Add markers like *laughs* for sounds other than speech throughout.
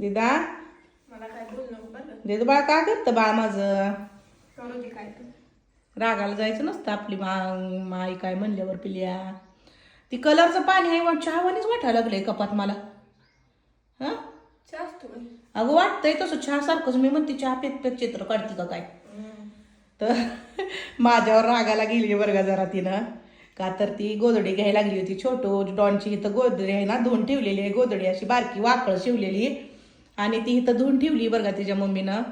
दिदा? मला काय बाळ काय करतं बाळ माझं? रागाला जायचं नसतं आपली मा माई काय म्हणल्यावर पिल्या. ती कलरचं पाणी आहे चहावानीच वाटायला लागलंय कपात मला. हा. अगं वाटतंय तसं चहा सारखंच मी म्हणते चहा पेत पेत चित्र काढते का काय? तर *laughs* माझ्यावर रागाला गेली बरं का जरा तिनं. का तर ती गोदडी घ्यायला लागली होती छोटू डॉनची इथं गोदडी आहे ना धुवून ठेवलेली आहे गोदडी अशी बारकी वाकळ शिवलेली. आणि ती इथं धुवून ठेवली बरं का तिच्या मम्मीनं.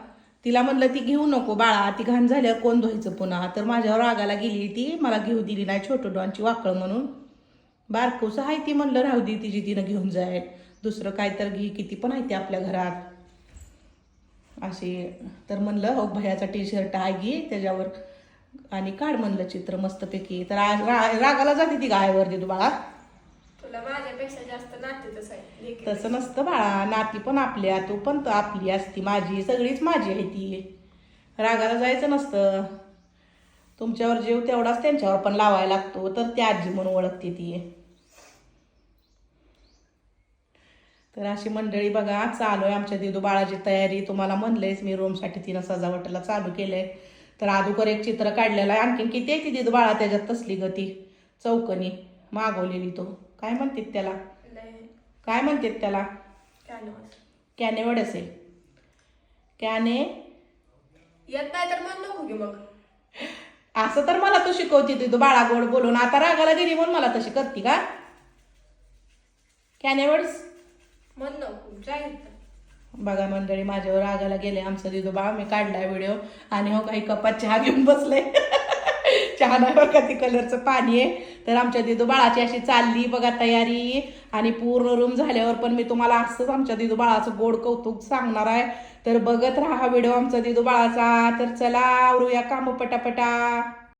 तिला म्हणलं ती घेऊ नको बाळा ती घाण झाल्यावर कोण धुवायचं पुन्हा? तर माझ्यावर रागाला गेली ती मला घेऊ दिली नाही छोटो डॉनची वाकळ म्हणून. बारकूस आहे ती म्हणलं राहू दे तिची तिनं घेऊन जाय दुसरं काय तर घे किती पण आहे ते आपल्या घरात. अशी तर म्हणलं हो भयाचा टी शर्ट आहे घे त्याच्यावर. आणि काढ म्हणलं चित्र मस्तपैकी. तर आज रा- रागाला जाते ती गायवर देतो बाळा. तुला माझ्यापेक्षा जास्त नातेतच आहे. तसं नसतं बाळा नाती पण आपल्या तू पण तर आपली असती माझी. सगळीच माझी आहे ती. रागाला जायचं नसतं. तुमच्यावर जीव तेवढाच त्यांच्यावर पण लावायला लागतो. तर ती आजी म्हणून ओळखते ती. तर अशी मंडळी बघा चालू आहे आमच्या दिदू बाळाची तयारी. तुम्हाला म्हणलंयच मी रूमसाठी तिनं सजावटीला चालू केलंय. तर अगोदर एक चित्र काढलेलं आहे. आणखीन किती आहे ती दिदू बाळा त्याच्यात तसली गती? चौकनी. मागवलेली तो. काय म्हणतात त्याला? काय म्हणतात त्याला? कॅनव्हास. कॅने वड असेल. कॅने येत नाही तर मन नको घे मग. असं तर मला तू शिकवती तू बाळा गोड बोलून. आता रागाला गेली म्हणून मला तशी करते का? कॅने वर्ड्स? मन नको. जाईल बघा मंडळी माझ्यावर रागाला गेले. आमचं दिदू बाळ मी काढलाय व्हिडिओ. आणि हो काही कपात चहा घेऊन बसले. *laughs* चहा नाही बरं का ती कलरचं पाणी आहे. तर आमच्या दिदू बाळाची अशी चालली बघा तयारी. आणि पूर्ण रूम झाल्यावर पण मी तुम्हाला असंच आमच्या दिदू बाळाचं गोड कौतुक सांगणार आहे. तर बघत राहा व्हिडिओ आमचा दिदू बाळाचा. तर चला आवरूया काम पटापटा.